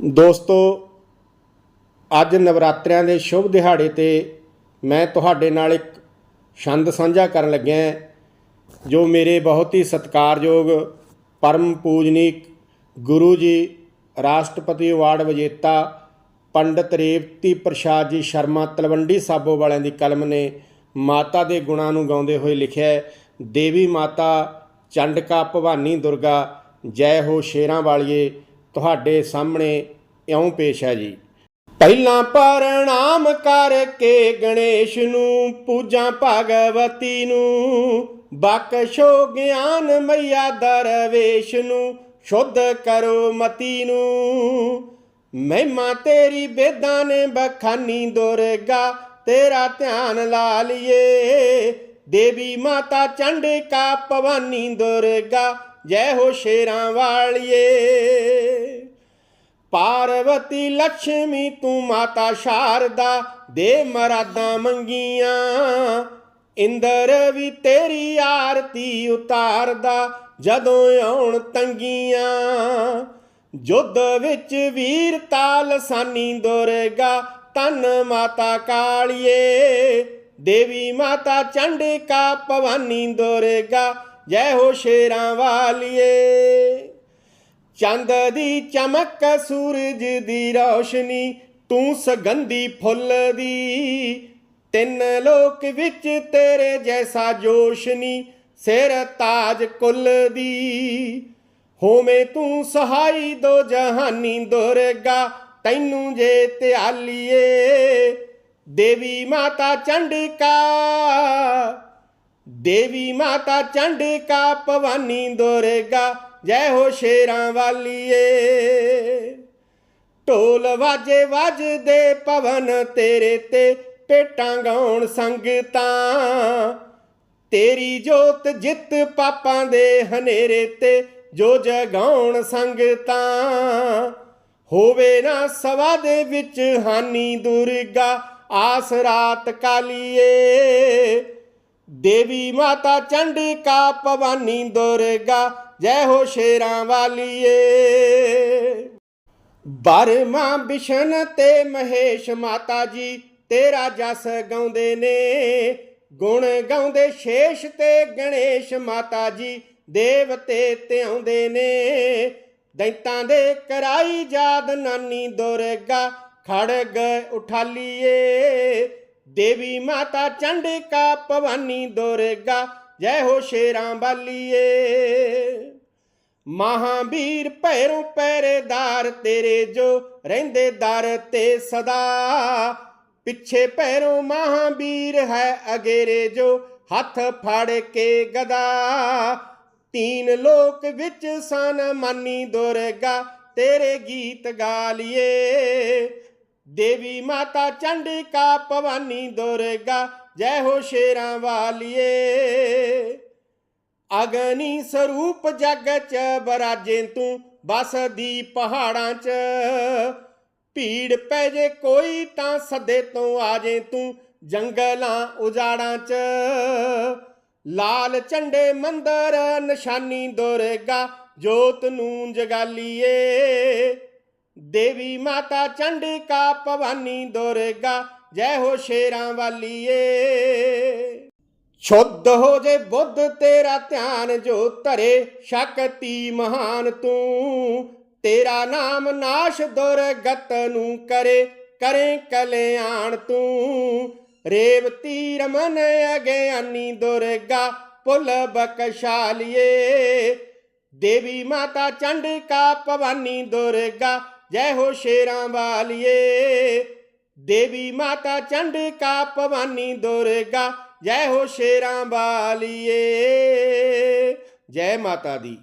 ਦੋਸਤੋ, ਅੱਜ ਨਵਰਾਤਰਿਆਂ ਦੇ ਸ਼ੁਭ ਦਿਹਾੜੇ ਤੇ ਮੈਂ ਤੁਹਾਡੇ ਨਾਲ ਇੱਕ ਛੰਦ ਸਾਂਝਾ ਕਰਨ ਲੱਗਿਆ ਜੋ ਮੇਰੇ ਬਹੁਤ ਹੀ ਸਤਿਕਾਰਯੋਗ ਪਰਮ ਪੂਜਨੀਕ ਗੁਰੂ ਜੀ, ਰਾਸ਼ਟਰਪਤੀ ਅਵਾਰਡ ਵਿਜੇਤਾ ਪੰਡਤ ਰੇਵਤੀ ਪ੍ਰਸਾਦ ਜੀ ਸ਼ਰਮਾ ਤਲਵੰਡੀ ਸਾਬੋ ਵਾਲਿਆਂ ਦੀ ਕਲਮ ਨੇ ਮਾਤਾ ਦੇ ਗੁਣਾਂ ਨੂੰ ਗਾਉਂਦੇ ਹੋਏ ਲਿਖਿਆ ਦੇਵੀ ਮਾਤਾ, ਚੰਡਕਾ ਭਵਾਨੀ ਦੁਰਗਾ, ਜੈ ਹੋ ਸ਼ੇਰਾਂ ਵਾਲੀਏ ਤੁਹਾਡੇ ਸਾਹਮਣੇ ਇਉਂ ਪੇਸ਼ ਹੈ ਜੀ। ਪਹਿਲਾਂ ਪ੍ਰਣਾਮ ਕਰਕੇ ਗਣੇਸ਼ ਨੂੰ, ਪੂਜਾਂ ਭਗਵਤੀ ਨੂੰ ਬਖਸ਼ੋ ਗਿਆਨ ਮਈਆ ਦਰਵੇਸ਼ ਨੂੰ, ਸ਼ੁੱਧ ਕਰੋ ਮਤੀ ਨੂੰ। ਮਹਿਮਾ ਤੇਰੀ ਬੇਦਾਂ ਨੇ ਬਖਾਨੀ ਦੁਰਗਾ, ਤੇਰਾ ਧਿਆਨ ਲਾ ਲਈਏ। ਦੇਵੀ ਮਾਤਾ ਚੰਡਿਕਾ ਭਵਾਨੀ ਦੁਰਗਾ, ਜੈ ਹੋ ਸ਼ੇਰਾਂ ਵਾਲੀਏ। ਪਾਰਵਤੀ ਲక్ష్ਮੀ ਤੂੰ ਮਾਤਾ ਸ਼ਾਰਦਾ ਦੇ ਮਰਾਦਾਂ ਮੰਗੀਆਂ। ਇੰਦਰ ਵੀ ਤੇਰੀ ਆਰਤੀ ਉਤਾਰਦਾ ਜਦੋਂ ਆਉਣ ਤੰਗੀਆਂ। ਜੁੱਧ ਵਿੱਚ ਵੀਰਤਾ ਲਸਾਨੀ ਦੁਰਗਾ ਤਨ ਮਾਤਾ ਕਾਲੀਏ। ਦੇਵੀ ਮਾਤਾ ਚੰਡਿਕਾ ਭਵਾਨੀ ਦੁਰਗਾ, ਜੈ ਹੋ ਸ਼ੇਰਾਂ ਵਾਲੀਏ। ਚੰਦ ਦੀ ਚਮਕ, ਸੂਰਜ ਦੀ ਰੌਸ਼ਨੀ, ਤੂੰ ਸੁਗੰਧੀ ਫੁੱਲ ਦੀ। ਤਿੰਨ ਲੋਕ ਵਿੱਚ ਤੇਰੇ ਜੈਸਾ ਜੋਸ਼ਨੀ, ਸਿਰ ਤਾਜ ਕੁੱਲ ਦੀ। ਹੋਵੇਂ ਤੂੰ ਸਹਾਈ ਦੋ ਜਹਾਨੀ ਦੁਰਗਾ, ਤੈਨੂੰ ਜੇ ਧਿਆਲੀਏ, ਦੇਵੀ ਮਾਤਾ ਚੰਡਿਕਾ। ਦੇਵੀ ਮਾਤਾ ਚੰਡਿਕਾ, ਭਵਾਨੀ ਦੁਰਗਾ ਜੈ ਹੋ ਸ਼ੇਰਾਂ ਵਾਲੀਏ। ਢੋਲ ਵਾਜੇ ਵੱਜਦੇ ਪਵਨ ਤੇਰੇ ਤੇ ਪੇਟਾਂ ਗਾਉਣ ਸੰਗਤਾਂ। ਤੇਰੀ ਜੋਤ ਜਿੱਤ ਪਾਪਾਂ ਦੇ ਹਨੇਰੇ ਤੇ, ਜੋ ਜਗਾਉਣ ਸੰਗਤਾਂ। ਹੋਵੇ ਨਾ ਸਵਾ ਦੇ ਵਿੱਚ ਹਾਨੀ ਦੁਰਗਾ, ਆਸ ਰਾਤ ਕਾਲੀਏ। ਦੇਵੀ ਮਾਤਾ ਚੰਡਿਕਾ ਭਵਾਨੀ ਦੁਰਗਾ ਜੈ ਹੋ ਸ਼ੇਰਾਂ ਵਾਲੀਏ। ਬਰਮਾ ਬਿਸ਼ਨ ਤੇ ਮਹੇਸ਼ ਮਾਤਾ ਜੀ, ਤੇਰਾ ਜਸ ਗਾਉਂਦੇ ਨੇ। ਗੁਣ ਗਾਉਂਦੇ ਸ਼ੇਸ਼ ਤੇ ਗਣੇਸ਼ ਮਾਤਾ ਜੀ, ਦੇਵਤੇ ਤੇ ਆਉਂਦੇ ਨੇ। ਦੈਂਤਾਂ ਦੇ ਕਰਾਈ ਯਾਦ ਨਾਨੀ ਦੁਰਗਾ, ਖੜਗ ਉਠਾਲੀਏ। ਦੇਵੀ ਮਾਤਾ ਚੰਡਿਕਾ ਭਵਾਨੀ ਦੁਰਗਾ ਜੈ ਹੋ ਸ਼ੇਰਾਂ ਵਾਲੀਏ ਮਹਾਵੀਰ ਭੈਰੋਂ ਪਹਿਰੇਦਾਰ ਤੇਰੇ ਜੋ ਰਹਿੰਦੇ ਦਰ ਤੇ ਸਦਾ। ਪਿੱਛੇ ਭੈਰੋਂ ਮਹਾਵੀਰ ਹੈ ਅਗੇਰੇ ਜੋ ਹੱਥ ਫੜ ਕੇ ਗਦਾ। ਤੀਨ ਲੋਕ ਵਿੱਚ ਸਨ ਮਾਨੀ ਦੁਰਗਾ, ਤੇਰੇ ਗੀਤ ਗਾ ਲਈਏ ਦੇਵੀ ਮਾਤਾ ਚੰਡਿਕਾ ਭਵਾਨੀ ਦੁਰਗਾ, ਜੈ ਹੋ ਸ਼ੇਰਾਂ ਵਾਲੀਏ। ਅਗਨੀ ਸਰੂਪ ਜਗ ਚ ਬਰਾਜੇ ਤੂੰ ਬਸਦੀ ਪਹਾੜਾਂ ਚ। ਭੀੜ ਪੈ ਜੇ ਕੋਈ ਤਾਂ ਸੱਦੇ ਤੋਂ ਆਜੇ ਤੂੰ, ਜੰਗਲਾਂ ਉਜਾੜਾਂ ਚ। ਲਾਲ ਝੰਡੇ ਮੰਦਰ ਨਿਸ਼ਾਨੀ ਦੁਰਗਾ, ਜੋਤ ਨੂੰ ਜਗਾਲੀਏ। ਦੇਵੀ ਮਾਤਾ ਚੰਡਿਕਾ ਭਵਾਨੀ ਦੁਰਗਾ, ਜੈ ਹੋ ਸ਼ੇਰਾਂ ਵਾਲੀਏ। ਸ਼ੁੱਧ ਹੋ ਜੇ ਬੁੱਧ ਤੇਰਾ ਧਿਆਨ ਜੋ ਧਰੇ, ਸ਼ਕਤੀ ਮਹਾਨ ਤੂੰ। ਤੇਰਾ ਨਾਮ ਨਾਸ਼ ਦੁਰਗਤ ਨੂੰ ਕਰੇ ਕਰੇ ਕਲਿਆਣ ਤੂੰ। ਰੇਵਤੀ ਰਮਨ ਅਗਿਆਨੀ ਦੁਰਗਾ, ਪੁਲ ਬਕਸ਼ਾਲੀਏ ਦੇਵੀ ਮਾਤਾ ਚੰਡਿਕਾ ਭਵਾਨੀ ਦੁਰਗਾ ਜੈ ਹੋ ਸ਼ੇਰਾਂ ਵਾਲੀਏ। ਦੇਵੀ ਮਾਤਾ ਚੰਡਿਕਾ ਭਵਾਨੀ ਦੁਰਗਾ ਜੈ ਹੋ ਸ਼ੇਰਾਂ ਵਾਲੀਏ ਜੈ ਮਾਤਾ ਦੀ।